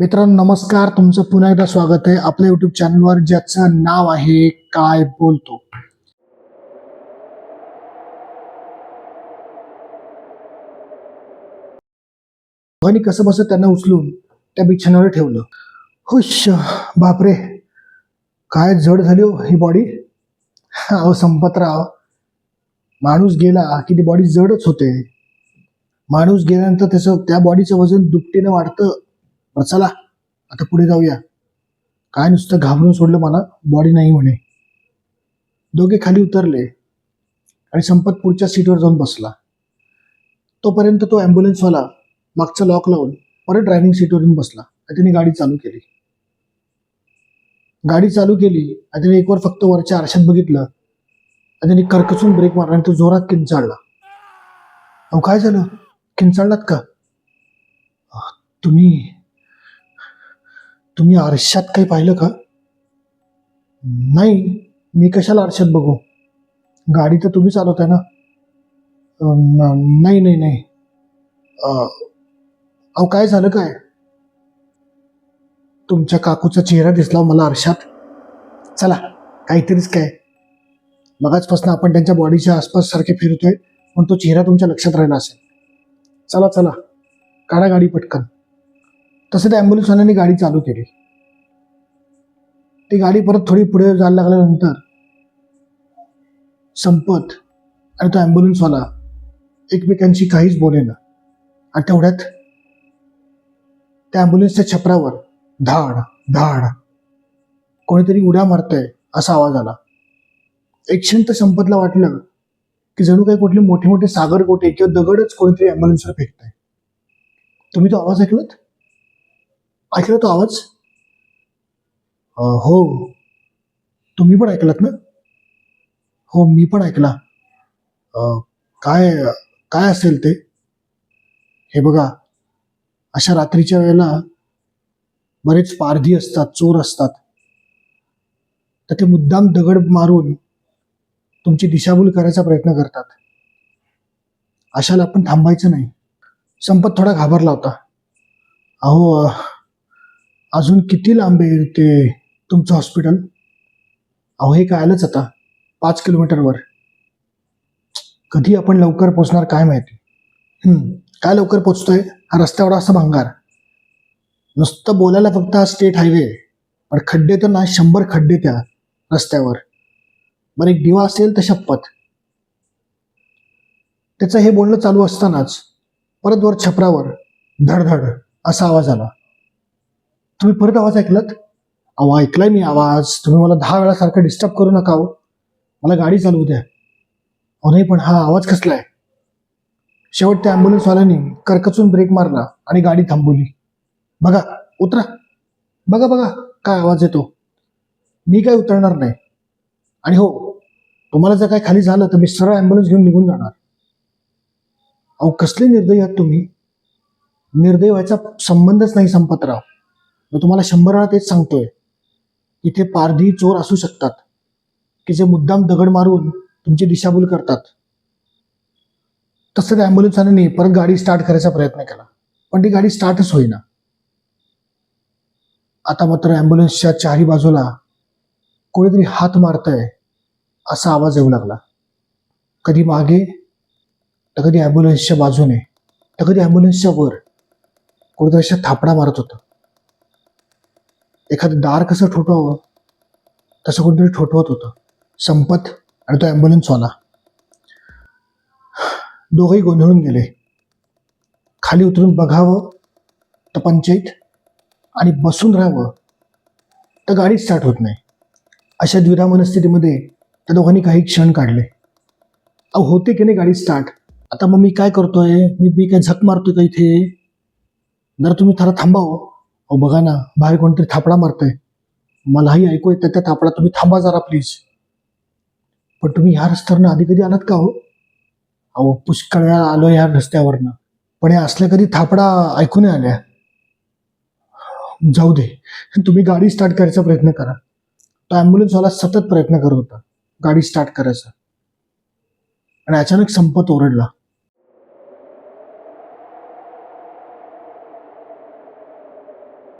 मित्रांनो नमस्कार. तुमचं पुन्हा एकदा स्वागत आहे आपल्या युट्यूब चॅनलवर ज्याचं नाव आहे काय बोलतो. आणि कसं बसत त्यांना उचलून त्या बिछाण्यावर ठेवलं. हुश बापरे. काय जड झाली हो ही बॉडी अहो संपतराव. माणूस गेला की ती बॉडी जडच होते. माणूस गेल्यानंतर त्याचं त्या बॉडीचं वजन दुपटीनं वाढतं. बरं चला आता पुढे जाऊया. काय नुसतं घाबरून सोडलं मला बॉडी नाही म्हणे. दोघे खाली उतरले आणि संपत पुढच्या सीटवर जाऊन बसला. तोपर्यंत तो ॲम्ब्युलन्सवाला मागचं लॉक लावून परत ड्रायव्हिंग सीटवर येऊन बसला आणि त्याने गाडी चालू केली. गाडी चालू केली आणि त्याने एकवर फक्त वरच्या आरशात बघितलं आणि त्याने कर्कचून ब्रेक मारला आणि तो जोरात किंचाळला. अहो काय झालं? किंचाळलात का? तुम्ही तुम्ही आरशात काही पाहिलं का? नाही मी कशाला आरशात बघू? गाडी तर तुम्ही चालवताय ना? नाही नाही नाही. अहो काय झालं काय? तुमच्या काकूचा चेहरा दिसला मला आरशात. चला काहीतरीच काय. मगाचपासून आपण त्यांच्या बॉडीच्या आसपास सारखे फिरतोय पण तो चेहरा तुमच्या लक्षात राहिला असेल. चला चला. काढा गाडी पटकन. तसं त्या ॲम्ब्युलन्सवाल्याने गाडी चालू केली. ती गाडी परत थोडी पुढे जायला लागल्यानंतर संपत आणि तो ॲम्ब्युलन्सवाला एकमेकांशी काहीच बोलेना आणि तेवढ्यात त्या ॲम्ब्युलन्सच्या छपरावर धाड धाड कोणीतरी उड्या मारतंय असा आवाज आला. एक क्षण तर संपतला वाटलं की जणू काही कुठले मोठे मोठे सागर गोटे किंवा दगडच कोणीतरी ॲम्ब्युलन्सवर फेकताय. तुम्ही तो आवाज ऐकलात? ऐकला तो आवाज? हो. तुम्ही पण ऐकलात ना? हो मी पण ऐकला. काय काय असेल ते? हे बघा. अशा रात्रीच्या वेळेला बरेच पारधी असतात चोर असतात. तर ते मुद्दाम दगड मारून तुमची दिशाभूल करायचा प्रयत्न करतात. अशाला आपण थांबायचं नाही. संपत थोडा घाबरला होता. अहो अजून किती लांब आहे ते तुमचं हॉस्पिटल? अहो हे काय आलंच आता. पाच किलोमीटरवर. कधी आपण लवकर पोचणार काय माहिती? काय लवकर पोचतोय? हा रस्त्यावर असं भंगार. नुसतं बोलायला फक्त हा स्टेट हायवे पण खड्डे तर ना शंभर खड्डे त्या रस्त्यावर. बरं एक दिवा असेल तर शपथ. त्याचं हे बोलणं चालू असतानाच परत वर छपरावर धडधड असा आवाज आला. तुम्ही परत आवाज ऐकलात? अहो ऐकलाय मी आवाज. तुम्ही मला दहा वेळा सारखं डिस्टर्ब करू नका हो. मला गाडी चालवू द्या. अहो नाही पण हा आवाज कसला आहे? शेवट त्या ॲम्ब्युलन्सवाल्याने करकचून ब्रेक मारला आणि गाडी थांबवली. बघा उतरा. बघा बघा काय आवाज येतो. मी काय उतरणार नाही. आणि हो तुम्हाला जर काय खाली झालं तर मी सरळ ॲम्ब्युलन्स घेऊन निघून जाणार. अहो कसले निर्दयी आहात तुम्ही? निर्दय व्हायचा संबंधच नाही संपतराव. मी तुम्हाला शंभर वेळा तेच सांगतोय. इथे पारधी चोर असू शकतात की जे मुद्दाम दगड मारून तुमची दिशाभूल करतात. तसं त्या ॲम्ब्युलन्सवाल्याने परत गाडी स्टार्ट करायचा प्रयत्न केला. पण ती गाडी स्टार्टच होईना. आता मात्र ॲम्ब्युलन्सच्या चारी बाजूला कोणीतरी हात मारतंय असा आवाज येऊ लागला. कधी मागे तर कधी ॲम्ब्युलन्सच्या बाजूने तर कधी ॲम्ब्युलन्सच्या वर. कोणीतरी अशा थापडा मारत होतं. एखादं दार कसं ठोठवावं तसं कोणतरी ठोठवत होतं. संपत आणि तो ॲम्ब्युलन्सवाला दोघंही गोंधळून गेले. खाली उतरून बघावं तर पंचायत आणि बसून राहावं तर गाडी स्टार्ट होत नाही. अशा द्विधा मनस्थितीमध्ये त्या दोघांनी काही क्षण काढले. अहो होते की नाही गाडी स्टार्ट आता मग मी काय करतोय? मी मी काय झक मारतोय का इथे? जरा तुम्ही थरा थांबावं. अहो बघा ना बाहेर कोणतरी थापडा मारतोय. मलाही ऐकू येतं त्या थापडा तुम्ही थांबा जरा प्लीज पण तुम्ही ह्या रस्त्यावरनं आधी कधी आलात का हो? अहो पुष्कळ वेळा आलो ह्या रस्त्यावरनं. पण या असल्या कधी थापडा ऐकून आल्या. जाऊ दे. तुम्ही गाडी स्टार्ट करायचा प्रयत्न करा. तो ॲम्ब्युलन्सवाला सतत प्रयत्न करत होता. गाडी स्टार्ट करायचा. आणि अचानक संपत ओरडला.